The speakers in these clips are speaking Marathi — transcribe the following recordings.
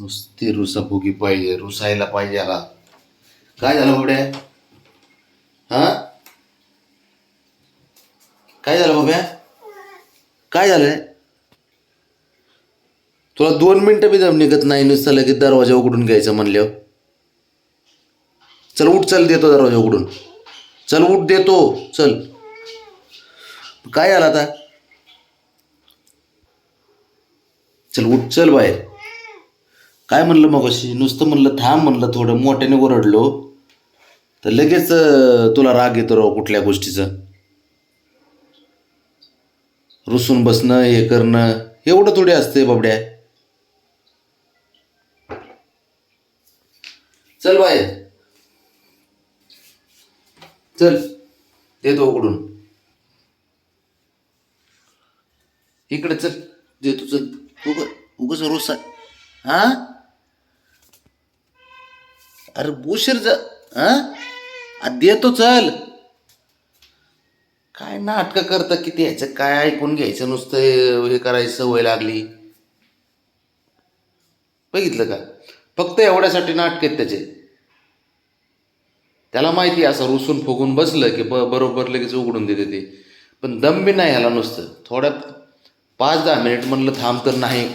नुसती रुसाफुगी पाहिजे रुसायला पाहिजे आला काय झालं बाबड्या? हा? काय झालं बाब्या काय झालंय? तुला दोन मिनटं बी दम निघत नाही नुसतं लगेच दरवाजा उघडून घ्यायचं म्हणल्यावर. चल उठ चल देतो दरवाजा उघडून. चल उठ देतो. चल. काय झालं आता? चल उठ चल बाहेर. काय म्हणलं मग अशी नुसतं म्हणलं थांब म्हणलं थोडं मोठ्याने ओरडलो. तर लगेच तुला राग येतो राव कुठल्या गोष्टीचा. रुसून बसणं हे करणं एवढं थोडी असते बाबड्या. चल बाय चल देतो उघडून इकडे चल देतो चल. उग उगस रोसा हा? अरे उशीर जा हा? देतो चल. काय नाटकं करता किती ह्याचं काय ऐकून घ्यायचं नुसतं हे करायचं सवय लागली? बघितलं का? फक्त एवढ्यासाठी नाटक आहेत त्याचे. त्याला माहिती आहे असं रुसून फुगून बसलं की ब बरोबर लगेच उघडून देते ते. पण दम बी नाही ह्याला नुसतं. थोड्या पाच दहा मिनिट म्हणलं थांब तर नाही.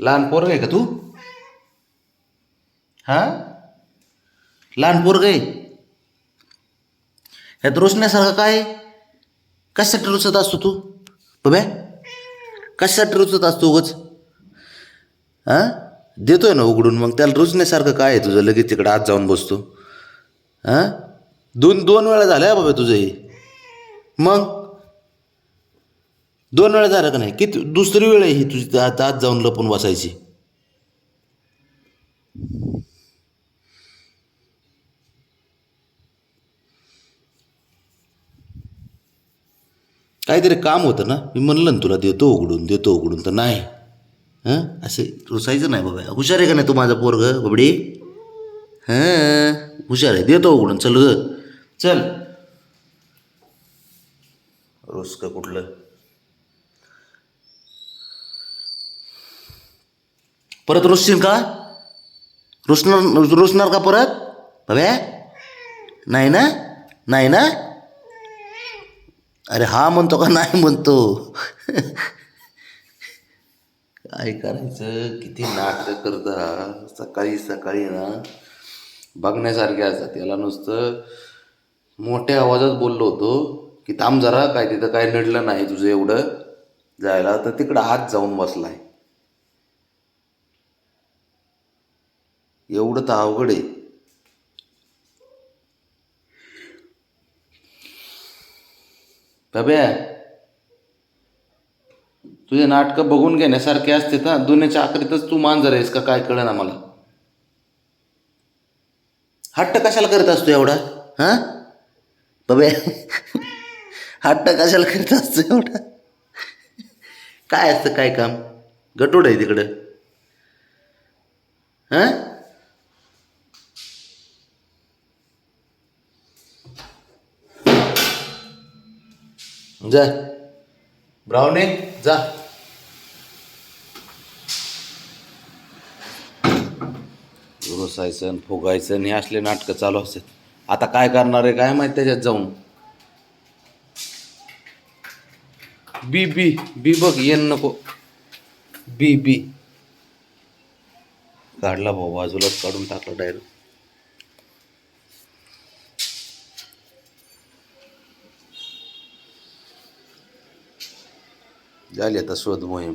लहान पोरग आहे का तू? हा? लहान पोरग आहे? ह्यात रुसण्यासारखं काय? कशासाठी रुचत असतो तू? बघ्या कशासाठी रुचत असतो उगच? हा? देतोय ना उघडून मग. त्याला रुचण्यासारखं काय आहे तुझं? लगेच तिकडे आत जाऊन बसतो. हा? दोन दोन वेळा झाल्या बाबा तुझं हे मग? दोन वेळा झालं का नाही? किती दुसरी वेळ आहे ही तुझी आत आत जाऊन लपून बसायची. काहीतरी काम होतं ना? मी म्हणलं ना तुला देतो उघडून देतो उघडून तर नाही. हां? असे रुसायचं नाही बाबा. हुशार आहे का नाही तू माझा पोरग बबडी? हां? हुशार आहे. देतो उघडून. चल ग. चल. रुस का कुठलं? परत रुसशील का? रुसणार रुसणार का परत? भव्या? नाही ना? नाही ना? अरे हा म्हणतो का? नाही म्हणतो. काय करायचं? किती नाटक करता सकाळी सकाळी ना बघण्यासारखे असतात. त्याला नुसतं मोठ्या आवाजात बोललो होतो की थांब जरा काय तिथं काय नडलं नाही तुझं एवढं. जायला तर तिकडं हात जाऊन बसलाय. एवढं तर अवघड आहे. बाब्या तुझे नाटकं बघून घेण्यासारखे असते ना दुनियाच्या आखरीतच तू मांजर आहेस का काय कळलं मला? हट्ट कशाला करत असतो एवढा? हां? बाब्या हट्ट कशाला करत असतो एवढा? काय असतं काय काम? गटोड आहे तिकडं. हां? जा. ब्राऊने जा. रुसायचं फुगायचं हे असले नाटकं चालू असतात. आता काय करणार आहे काय माहीत त्याच्यात जाऊन? बी बी बी बघ येन नको. बी बी. काढला भाऊ बाजूलाच काढून टाकला डायरेक्ट झाली आता शोध मोहीम.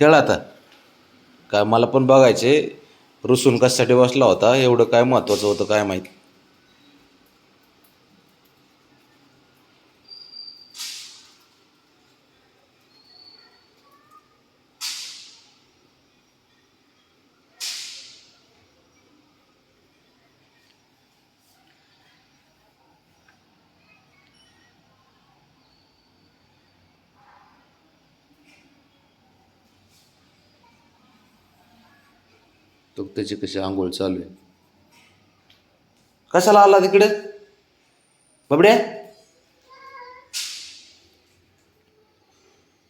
खेळ आता. काय मला पण बघायचे रुसून कशासाठी बसला होता? एवढं काय महत्त्वाचं होतं काय माहीत? तो त्याची कशी आंघोळ चालू आहे. कशाला आला तिकडे? बाबड्या?